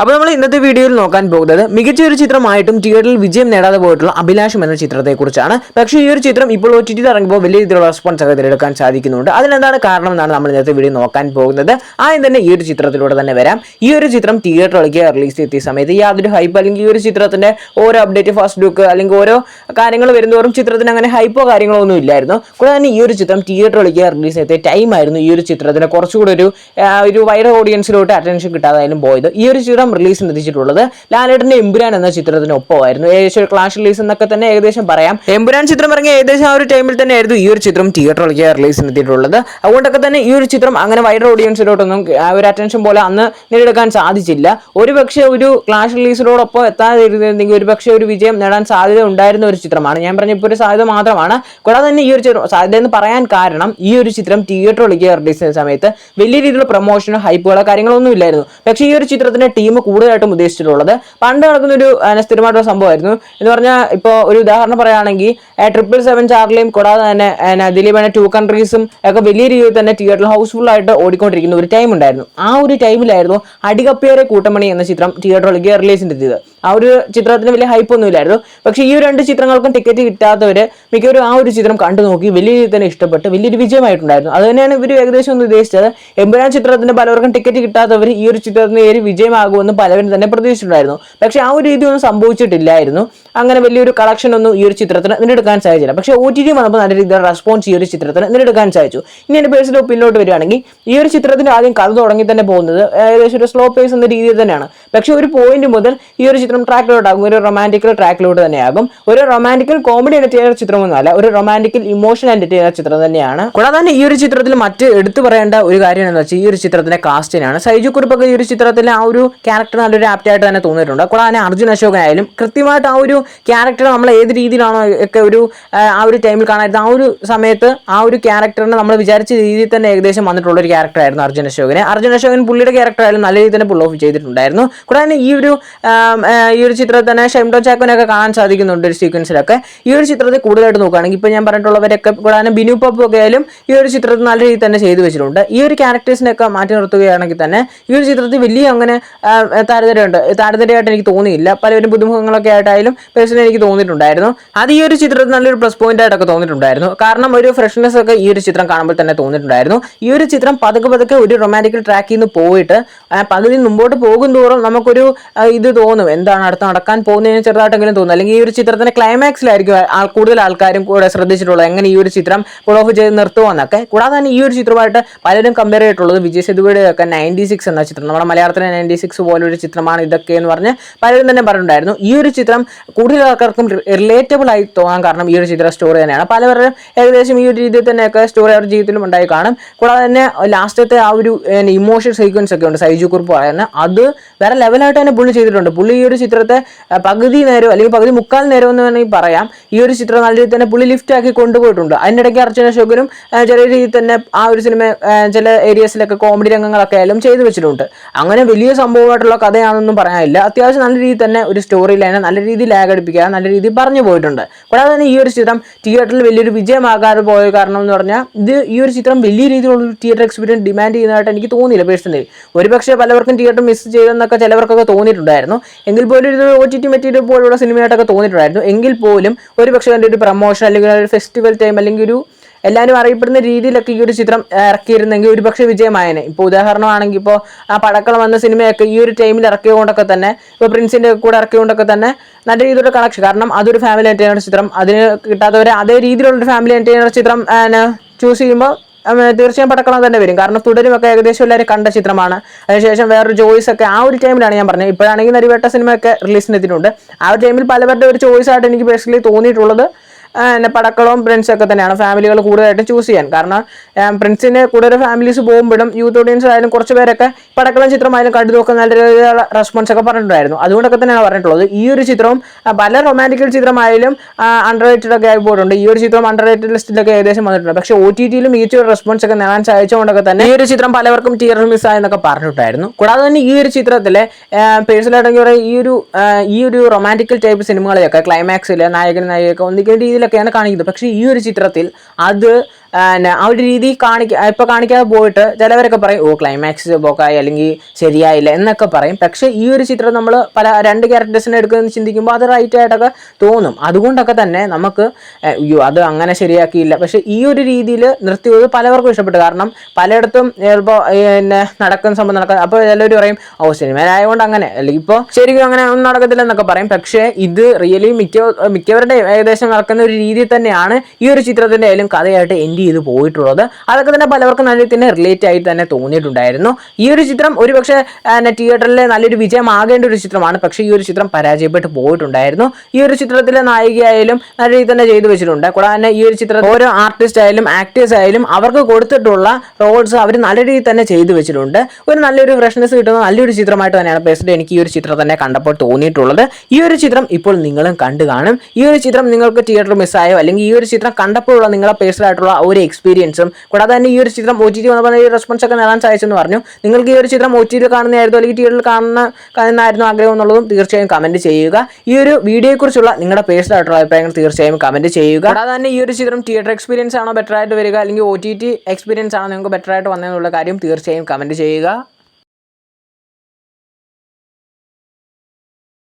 അപ്പോൾ നമ്മൾ ഇന്നത്തെ വീഡിയോയിൽ നോക്കാൻ പോകുന്നത് മികച്ച ഒരു ചിത്രമായിട്ടും തിയേറ്ററിൽ വിജയം നേടാതെ പോയിട്ടുള്ള അഭിലാഷം എന്ന ചിത്രത്തെക്കുറിച്ചാണ്. പക്ഷേ ഈ ഒരു ചിത്രം ഇപ്പോൾ ഒ ടി ടി ഇറങ്ങുമ്പോൾ വലിയ രീതിയിലുള്ള റെസ്പോൺസ് ഒക്കെ തിരഞ്ഞെടുക്കാൻ സാധിക്കുന്നുണ്ട്. അതിനെന്താണ് കാരണം എന്നാണ് നമ്മൾ ഇന്നത്തെ വീഡിയോ നോക്കാൻ പോകുന്നത്. ആദ്യം തന്നെ ഈ ഒരു ചിത്രത്തിലൂടെ തന്നെ വരാം. ഈ ഒരു ചിത്രം തിയേറ്ററിലേക്ക് റിലീസ് എത്തിയ സമയത്ത് യാതൊരു ഹൈപ്പ് അല്ലെങ്കിൽ ഈ ഒരു ചിത്രത്തിന്റെ ഓരോ അപ്ഡേറ്റ് ഫസ്റ്റ് ലുക്ക് അല്ലെങ്കിൽ ഓരോ കാര്യങ്ങൾ വരുന്നതോറും ചിത്രത്തിന് അങ്ങനെ ഹൈപ്പോ കാര്യങ്ങളോ ഒന്നും ഇല്ലായിരുന്നു. കൂടാതെ തന്നെ ഈ ഒരു ചിത്രം തിയേറ്ററിലേക്ക് റിലീസ് എത്തിയ ടൈമായിരുന്നു ഈ ഒരു ചിത്രത്തിന് കുറച്ചുകൂടി ഒരു ഒരു വൈഡ് ഓഡിയൻസിലോട്ട് അറ്റൻഷൻ കിട്ടാതായാലും പോയത്. ഈ ഒരു ചിത്രം റിലീസിന് എത്തിച്ചിട്ടുള്ളത് ലാലേട്ടന്റെ എമ്പുരാൻ എന്ന ചിത്രത്തിനൊപ്പമായിരുന്നു. ഏകദേശം ഒരു ക്ലാഷ് റിലീസ് എന്നൊക്കെ തന്നെ ഏകദേശം പറയാം. എമ്പുരാൻ ചിത്രം ഇറങ്ങിയ ഏകദേശം ആ ഒരു ടൈമിൽ തന്നെ ആയിരുന്നു ഈ ഒരു ചിത്രം തിയേറ്ററിലേക്ക് റിലീസ് എത്തിയിട്ടുള്ളത് അതുകൊണ്ടൊക്കെ തന്നെ ഈ ഒരു ചിത്രം അങ്ങനെ വൈഡ് ഓഡിയൻസിലോട്ടൊന്നും ഒരു അറ്റൻഷൻ പോലെ അന്ന് നേടിയെടുക്കാൻ സാധിച്ചില്ല. ഒരു പക്ഷേ ഒരു ക്ലാഷ് റിലീസിനോടൊപ്പം എത്താതിരുന്നെങ്കിൽ ഒരു ഒരു വിജയം നേടാൻ സാധ്യത ഉണ്ടായിരുന്ന ഒരു ചിത്രമാണ്. ഞാൻ പറഞ്ഞ ഇപ്പോൾ ഒരു സാധ്യത മാത്രമാണ്. കൂടാതെ തന്നെ ഈ ഒരു ചിത്രം സാധ്യത എന്ന് പറയാൻ കാരണം ഈ ഒരു ചിത്രം തിയേറ്ററിലേക്ക് റിലീസ് ചെയ്യുന്ന സമയത്ത് വലിയ രീതിയിലുള്ള പ്രൊമോഷനോ ഹൈപ്പുകളോ കാര്യങ്ങളൊന്നും ഇല്ലായിരുന്നു. പക്ഷേ ഈ ഒരു ചിത്രത്തിന്റെ ടീം കൂടുതലായിട്ടും ഉദ്ദേശിച്ചിട്ടുള്ളത്. പണ്ട് നടക്കുന്ന ഒരു സ്ഥിരമായിട്ടുള്ള സംഭവമായിരുന്നു. എന്ന് പറഞ്ഞാൽ ഇപ്പോൾ ഒരു ഉദാഹരണം പറയുകയാണെങ്കിൽ ട്രിപ്പിൾ സെവൻ ചാർലിയും കൂടാതെ തന്നെ ദിലീപിനെ ടു കൺട്രീസും ഒക്കെ വലിയ രീതിയിൽ തന്നെ തിയേറ്ററിൽ ഹൗസ്ഫുൾ ആയിട്ട് ഓടിക്കൊണ്ടിരിക്കുന്ന ഒരു ടൈം ഉണ്ടായിരുന്നു. ആ ഒരു ടൈമിലായിരുന്നു അടികപ്പേറെ കൂട്ടമണി എന്ന ചിത്രം തിയേറ്ററിലേക്ക് റിലീസിന്റെ എത്തിയത്. ആ ഒരു ചിത്രത്തിന് വലിയ ഹൈപ്പ് ഒന്നും ഇല്ലായിരുന്നു പക്ഷേ ഈ രണ്ട് ചിത്രങ്ങൾക്കും ടിക്കറ്റ് കിട്ടാത്തവര് മിക്കവരും ആ ഒരു ചിത്രം കണ്ടു നോക്കി വലിയ രീതിയിൽ തന്നെ ഇഷ്ടപ്പെട്ട് വലിയൊരു വിജയമായിട്ടുണ്ടായിരുന്നു. അത് തന്നെയാണ് ഇവർ ഏകദേശം ഒന്ന് ഉദ്ദേശിച്ചത്. എമ്പുരാൻ ചിത്രത്തിന് പലവർക്കും ടിക്കറ്റ് കിട്ടാത്തവർ ഈ ഒരു ചിത്രത്തിന് ഏറെ വിജയമാകുമെന്ന് പലവരും തന്നെ പ്രതീക്ഷിച്ചിട്ടുണ്ടായിരുന്നു. പക്ഷെ ആ ഒരു രീതി ഒന്നും സംഭവിച്ചിട്ടില്ലായിരുന്നു. അങ്ങനെ വലിയൊരു കളക്ഷൻ ഒന്നും ഈ ഒരു ചിത്രത്തിന് നേടിയെടുക്കാൻ സാധിച്ചില്ല. പക്ഷെ ഒ ടി ടി വന്നപ്പോൾ നല്ല രീതിയിൽ റെസ്പോൺസ് ഈ ഒരു ചിത്രത്തിന് നേടിയെടുക്കാൻ സാധിച്ചു. ഇനി എന്റെ പേഴ്സണൽ പിന്നോട്ട് വരികയാണെങ്കിൽ ഈ ഒരു ചിത്രത്തിന് ആദ്യം കഥ തുടങ്ങി തന്നെ പോകുന്നത് ഏകദേശം ഒരു സ്ലോ പേസ് എന്ന രീതിയിൽ തന്നെയാണ്. പക്ഷേ ഒരു പോയിന്റ് മുതൽ ഈ ഒരു ചിത്രം ട്രാക്കിലോട്ടാകും ഒരു റൊമാന്റിക്കൽ ട്രാക്കിലോട്ട് തന്നെയാകും. ഒരു റൊമാന്റിക്കൽ കോമഡി എന്റർടൈനർ ചിത്രമൊന്നുമല്ല ഒരു റൊമാന്റിക്കൽ ഇമോഷണൽ എന്റർടൈനർ ചിത്രം തന്നെയാണ്. കൂടാതെ തന്നെ ഈ ഒരു ചിത്രത്തിൽ മറ്റ് എടുത്തു പറയേണ്ട ഒരു കാര്യം എന്ന് വെച്ചാൽ ഈ ഒരു ചിത്രത്തിന്റെ കാസ്റ്റിനാണ് സൈജു കുറിപ്പൊക്കെ ഈ ഒരു ചിത്രത്തിലെ ആ ഒരു ക്യാരക്ടർ നല്ലൊരു ആപ്റ്റായിട്ട് തന്നെ തോന്നിയിട്ടുണ്ട്. കൂടാതെ തന്നെ അർജുൻ അശോകനായാലും കൃത്യമായിട്ട് ആ ഒരു ക്യാരക്ടർ നമ്മൾ ഏത് രീതിയിലാണോ ഒക്കെ ഒരു ആ, ഒരു ടൈമിൽ കാണാൻ ആ ഒരു സമയത്ത് ആ ഒരു ക്യാരക്ടറിനെ നമ്മൾ വിചാരിച്ച രീതിയിൽ തന്നെ ഏകദേശം വന്നിട്ടുള്ള ഒരു ക്യാരക്ടറായിരുന്നു അർജുൻ അശോകനെ. അർജുൻ അശോകൻ പുള്ളിയുടെ ക്യാരക്ടറായാലും നല്ല രീതിയിൽ തന്നെ പുൾ ഓഫ് ചെയ്തിട്ടുണ്ടായിരുന്നു. കൂടാതെ തന്നെ ഈ ഒരു ഈ ഒരു ചിത്രത്തിൽ തന്നെ ഷെംഡോ ചാക്കോനൊക്കെ കാണാൻ സാധിക്കുന്നുണ്ട് ഒരു സീക്വൻസിലൊക്കെ ഈ ഒരു ചിത്രത്തിൽ കൂടുതലായിട്ട് നോക്കുകയാണെങ്കിൽ ഇപ്പോൾ ഞാൻ പറഞ്ഞിട്ടുള്ളവരൊക്കെ കൂടാതെ ബിനു പപ്പു ഒക്കെ ആയാലും ഈ ഒരു ചിത്രത്തിൽ നല്ല രീതിയിൽ തന്നെ ചെയ്തു വെച്ചിട്ടുണ്ട്. ഈ ഒരു ക്യാരക്ടേഴ്സിനൊക്കെ മാറ്റി നിർത്തുകയാണെങ്കിൽ തന്നെ ഈ ഒരു ചിത്രത്തിൽ വലിയ അങ്ങനെ താരതമ്യമുണ്ട്. താരതമ്യമായിട്ട് എനിക്ക് തോന്നിയില്ല. പലവരും പുതുമുഖങ്ങളൊക്കെ ആയിട്ടായാലും പേഴ്സണലി എനിക്ക് തോന്നിയിട്ടുണ്ടായിരുന്നു. അത് ഈ ഒരു ചിത്രത്തിൽ നല്ലൊരു പ്ലസ് പോയിന്റ് ആയിട്ടൊക്കെ തോന്നിയിട്ടുണ്ടായിരുന്നു. കാരണം ഒരു ഫ്രഷ്നെസ് ഒക്കെ ഈ ഒരു ചിത്രം കാണുമ്പോൾ തന്നെ തോന്നിയിട്ടുണ്ടായിരുന്നു. ഈ ഒരു ചിത്രം പതുക്കെ പതുക്കെ ഒരു റൊമാന്റിക്കൽ ട്രാക്കിൽ നിന്ന് പോയിട്ട് പകുതി മുമ്പോട്ട് പോകും തോറും നമുക്കൊരു ഇത് തോന്നും. എന്താണ് അടുത്ത് നടക്കാൻ പോകുന്നതിന് ചെറുതായിട്ടെങ്കിലും തോന്നുന്നു. അല്ലെങ്കിൽ ഈ ഒരു ചിത്രത്തിന്റെ ക്ലൈമാക്സിലായിരിക്കും കൂടുതൽ ആൾക്കാരും കൂടെ ശ്രദ്ധിച്ചിട്ടുള്ളത്. എങ്ങനെ ഈ ഒരു ചിത്രം പുൾ ഓഫ് ചെയ്ത് നിർത്തുമെന്നൊക്കെ കൂടാതെ തന്നെ ഈ ഒരു ചിത്രമായിട്ട് പലരും കമ്പയർ ചെയ്തിട്ടുള്ളത് വിജയ് സേതുവയുടെ ഒക്കെ നയന്റി സിക്സ് എന്ന ചിത്രം. നമ്മുടെ മലയാളത്തിലെ നയന്റി സിക്സ് പോലൊരു ചിത്രമാണ് ഇതൊക്കെ എന്ന് പറഞ്ഞ് പലരും തന്നെ പറഞ്ഞിട്ടുണ്ടായിരുന്നു. ഈ ഒരു ചിത്രം കൂടുതൽ ആൾക്കാർക്കും റിലേറ്റബിൾ ആയി തോന്നാൻ കാരണം ഈ ഒരു ചിത്ര സ്റ്റോറി തന്നെയാണ്. പലവരും ഏകദേശം ഈ ഒരു രീതിയിൽ തന്നെയൊക്കെ സ്റ്റോറി അവരുടെ ജീവിതത്തിലും ഉണ്ടായി കാണും. കൂടാതെ തന്നെ ലാസ്റ്റത്തെ ആ ഒരു ഇമോഷൻ സീക്വൻസ് ഒക്കെ ഉണ്ട്. സൈജു കുറിപ്പ് പറയുന്നത് അത് വേറെ ലെവലായിട്ട് തന്നെ പുള്ളി ചെയ്തിട്ടുണ്ട്. പുള്ളി ഈ ഒരു ചിത്രത്തെ പകുതി നേരം അല്ലെങ്കിൽ പകുതി മുക്കാൽ നേരം എന്ന് വേണമെങ്കിൽ പറയാം. ഈ ഒരു ചിത്രം നല്ല രീതിയിൽ തന്നെ പുള്ളി ലിഫ്റ്റ് ആക്കി കൊണ്ടുപോയിട്ടുണ്ട്. അതിന്റെ ഇടയ്ക്ക് അർച്ചന അശോകനും ചെറിയ രീതിയിൽ തന്നെ ആ ഒരു സിനിമ ചില ഏരിയസിലൊക്കെ കോമഡി രംഗങ്ങളൊക്കെ ആയാലും ചെയ്തു വെച്ചിട്ടുണ്ട്. അങ്ങനെ വലിയ സംഭവമായിട്ടുള്ള കഥയാണെന്നൊന്നും പറയാനില്ല. അത്യാവശ്യം നല്ല രീതിയിൽ തന്നെ ഒരു സ്റ്റോറി ലൈനെ നല്ല രീതിയിൽ ലാഗടിപ്പിക്കുക നല്ല രീതിയിൽ പറഞ്ഞു പോയിട്ടുണ്ട്. കൂടാതെ തന്നെ ഈ ഒരു ചിത്രം തിയേറ്ററിൽ വലിയൊരു വിജയമാകാതെ പോയ കാരണം എന്ന് പറഞ്ഞാൽ ഇത് ഈ ഒരു ചിത്രം വലിയ രീതിയിലുള്ള തിയേറ്റർ എക്സ്പീരിയൻസ് ഡിമാൻഡ് ചെയ്യുന്നതായിട്ട് എനിക്ക് തോന്നിയില്ല പേഴ്സണലി ഒരുപക്ഷെ പലവർക്കും തിയേറ്റർ മിസ് ചെയ്തെന്നൊക്കെ ചിലവർക്കൊക്കെ തോന്നിയിട്ടുണ്ടായിരുന്നു. എങ്കിൽ പോലും ഇത് ഒ ടി ടി മെറ്റീരിയൽ പോലുള്ള സിനിമയായിട്ടൊക്കെ തോന്നിയിട്ടുണ്ടായിരുന്നു. എങ്കിൽ പോലും ഒരു പക്ഷേ അതിന്റെ ഒരു പ്രൊമോഷൻ അല്ലെങ്കിൽ ഒരു ഫെസ്റ്റിവൽ ടൈം അല്ലെങ്കിൽ ഒരു എല്ലാവരും അറിയപ്പെടുന്ന രീതിയിലൊക്കെ ഈ ഒരു ചിത്രം ഇറക്കിയിരുന്നെങ്കിൽ ഒരു പക്ഷേ വിജയമായേനെ. ഇപ്പോൾ ഉദാഹരണമാണെങ്കിൽ ഇപ്പോൾ ആ പടക്കളം വന്ന സിനിമയൊക്കെ ഈ ഒരു ടൈമിൽ ഇറക്കിയതുകൊണ്ടൊക്കെ തന്നെ ഇപ്പോൾ പ്രിൻസിന്റെ കൂടെ ഇറക്കിയതുകൊണ്ടൊക്കെ തന്നെ നല്ല രീതിയിലുള്ള കളക്ഷൻ കാരണം അതൊരു ഫാമിലി എന്റർടൈനർ ചിത്രം. അതിന് കിട്ടാത്തവരെ അതേ രീതിയിലുള്ളൊരു ഫാമിലി എന്റർടൈനർ ചിത്രം ചൂസ് ചെയ്യുമ്പോൾ തീർച്ചയായും പടക്കളം തന്നെ വരും. കാരണം തുടരുമൊക്കെ ഏകദേശം എല്ലാവരും കണ്ട ചിത്രമാണ്. അതിനുശേഷം വേറൊരു ചോയ്സ് ഒക്കെ ആ ഒരു ടൈമിലാണ് ഞാൻ പറഞ്ഞത്. ഇപ്പോഴാണെങ്കിൽ നരിവേട്ട സിനിമയൊക്കെ റിലീസിന് എത്തിയിട്ടുണ്ട് ആ ഒരു ടൈമിൽ പലവരുടെ ഒരു ചോയ്സ് ആയിട്ട് എനിക്ക് പേഴ്സണലി തോന്നിയിട്ടുള്ളത് പിന്നെ പടക്കളവും പ്രിൻസ് ഒക്കെ തന്നെയാണ്. ഫാമിലികൾ കൂടുതലായിട്ടും ചൂസ് ചെയ്യാൻ. കാരണം പ്രിൻസിന് കൂടുതൽ ഫാമിലീസ് പോകുമ്പോഴും യൂത്ത് ഓഡിയൻസ് ആയാലും കുറച്ച് പേരൊക്കെ പടക്കളം ചിത്രമായാലും കണ്ടു നോക്കാൻ നല്ല രീതിയിലുള്ള റെസ്പോൺസ് ഒക്കെ പറഞ്ഞിട്ടുണ്ടായിരുന്നു. അതുകൊണ്ടൊക്കെ തന്നെയാണ് പറഞ്ഞിട്ടുള്ളത്. ഈ ഒരു ചിത്രവും പല റൊമാന്റിക്കൽ ചിത്രമായാലും അണ്ടർ റേറ്റഡ് ഒക്കെ ആയി പോയിട്ടുണ്ട്. ഈ ഒരു ചിത്രം അണ്ടർ റേറ്റഡ് ലിസ്റ്റിലൊക്കെ ഏകദേശം വന്നിട്ടുണ്ട്. പക്ഷേ ഒ ടി ടിയിലും മികച്ച ഒരു റെസ്പോൺസ് ഒക്കെ നേടാൻ സാധിച്ചുകൊണ്ടൊക്കെ തന്നെ ഈ ഒരു ചിത്രം പലവർക്കും തിയർ മിസ് ആയെന്നൊക്കെ പറഞ്ഞിട്ടായിരുന്നു കൂടാതെ തന്നെ ഈ ഒരു ചിത്രത്തിലെ പേഴ്സണലായിട്ടെങ്കിൽ ഈ ഒരു ഈ ഒരു റൊമാന്റിക്കൽ ടൈപ്പ് സിനിമകളെയൊക്കെ ക്ലൈമാക്സിൽ നായകൻ നായികയൊക്കെ ഒന്നിക്കുന്ന രീതിയിലൊക്കെയാണ് കാണിക്കുന്നത്. പക്ഷേ ഈ ഒരു ചിത്രത്തിൽ അത് ആ ഒരു രീതി കാണിക്ക ഇപ്പോൾ കാണിക്കാതെ പോയിട്ട് ചിലവരൊക്കെ പറയും ഓ ക്ലൈമാക്സ് പോക്കായി അല്ലെങ്കിൽ ശരിയായില്ല എന്നൊക്കെ പറയും. പക്ഷേ ഈ ഒരു ചിത്രം നമ്മൾ പല രണ്ട് ക്യാരക്ടേഴ്സിനെ എടുക്കുന്നത് ചിന്തിക്കുമ്പോൾ അത് റൈറ്റ് ആയിട്ടൊക്കെ തോന്നും. അതുകൊണ്ടൊക്കെ തന്നെ നമുക്ക് അയ്യോ അത് അങ്ങനെ ശരിയാക്കിയില്ല. പക്ഷേ ഈ ഒരു രീതിയിൽ നിർത്തിയത് പലവർക്കും ഇഷ്ടപ്പെട്ടു. കാരണം പലയിടത്തും ചിലപ്പോൾ പിന്നെ നടക്കുന്ന സംഭവം നടക്കുന്ന അപ്പോൾ എല്ലാവരും പറയും ഓ സിനിമയിലായതുകൊണ്ട് അങ്ങനെ. അല്ലെങ്കിൽ ഇപ്പോൾ ശരിക്കും അങ്ങനെ ഒന്നും നടക്കത്തില്ല എന്നൊക്കെ പറയും. പക്ഷേ ഇത് റിയലി മിക്ക മിക്കവരുടെ ഏകദേശം നടക്കുന്ന ഒരു രീതി തന്നെയാണ് ഈ ഒരു ചിത്രത്തിന്റെ ആയാലും കഥയായിട്ട് എൻഡ് ചെയ്ത് പോയിട്ടുള്ളത്. അതൊക്കെ തന്നെ പലവർക്കും നല്ല തന്നെ റിലേറ്റ് ആയിട്ട് തന്നെ തോന്നിയിട്ടുണ്ടായിരുന്നു. ഈ ഒരു ചിത്രം ഒരുപക്ഷെ തിയേറ്ററിൽ നല്ലൊരു വിജയമാകേണ്ട ഒരു ചിത്രമാണ്. പക്ഷേ ഈ ഒരു ചിത്രം പരാജയപ്പെട്ട് പോയിട്ടുണ്ടായിരുന്നു. ഈ ഒരു ചിത്രത്തിലെ നായികയായാലും നല്ല രീതിയിൽ തന്നെ ചെയ്തു വെച്ചിട്ടുണ്ട്. കൂടാതെ തന്നെ ഈ ഒരു ചിത്രം ഓരോ ആർട്ടിസ്റ്റ് ആയാലും ആക്ടേഴ്സ് ആയാലും അവർക്ക് കൊടുത്തിട്ടുള്ള റോൾസ് അവർ നല്ല രീതിയിൽ തന്നെ ചെയ്തു വെച്ചിട്ടുണ്ട്. ഒരു നല്ലൊരു ഫ്രഷ്നെസ് കിട്ടുന്ന നല്ലൊരു ചിത്രമായിട്ട് തന്നെയാണ് പേഴ്സണലി എനിക്ക് ഈ ഒരു ചിത്രം തന്നെ കണ്ടപ്പോൾ തോന്നിയിട്ടുള്ളത്. ഈ ഒരു ചിത്രം ഇപ്പോൾ നിങ്ങളും കണ്ടു കാണും. ഈ ഒരു ചിത്രം നിങ്ങൾക്ക് തിയേറ്റർ മിസ്സായോ അല്ലെങ്കിൽ ഈ ഒരു ചിത്രം കണ്ടപ്പോഴുള്ള ആയിട്ടുള്ള ആ ഒരു എക്സ്പീരിയൻസും കൂടാതെ തന്നെ ഈ ഒരു ചിത്രം ഒ ടി ടി വന്നപ്പോൾ റെസ്പോൺസ് ഒക്കെ നേടാൻ സാധിച്ചെന്ന് പറഞ്ഞു. നിങ്ങൾക്ക് ഈ ഒരു ചിത്രം ഒ ടി ടി കാണുന്നതായിരുന്നു? അല്ലെങ്കിൽ തിയേറ്ററിൽ കാണുന്ന കാണുന്നതായിരുന്നു ആഗ്രഹം എന്നുള്ളതും തീർച്ചയായും കമന്റ് ചെയ്യുക. ഈ ഒരു വീഡിയോയെക്കുറിച്ചുള്ള നിങ്ങളുടെ പേഴ്സണൽ ആയിട്ടുള്ള അഭിപ്രായങ്ങൾ തീർച്ചയായും കമന്റ് ചെയ്യുക. കൂടാതെ തന്നെ ഈ ഒരു ചിത്രം തിയേറ്റർ എക്സ്പീരിയൻസ് ആണോ ബെറ്റർ ആയിട്ട് വരിക? അല്ലെങ്കിൽ ഒ ടി ടി എക്സ്പീരിയൻസ് ആണോ നിങ്ങൾക്ക് ബെറ്റർ ആയിട്ട് വന്നതെന്നുള്ള കാര്യം തീർച്ചയായും കമന്റ് ചെയ്യുക.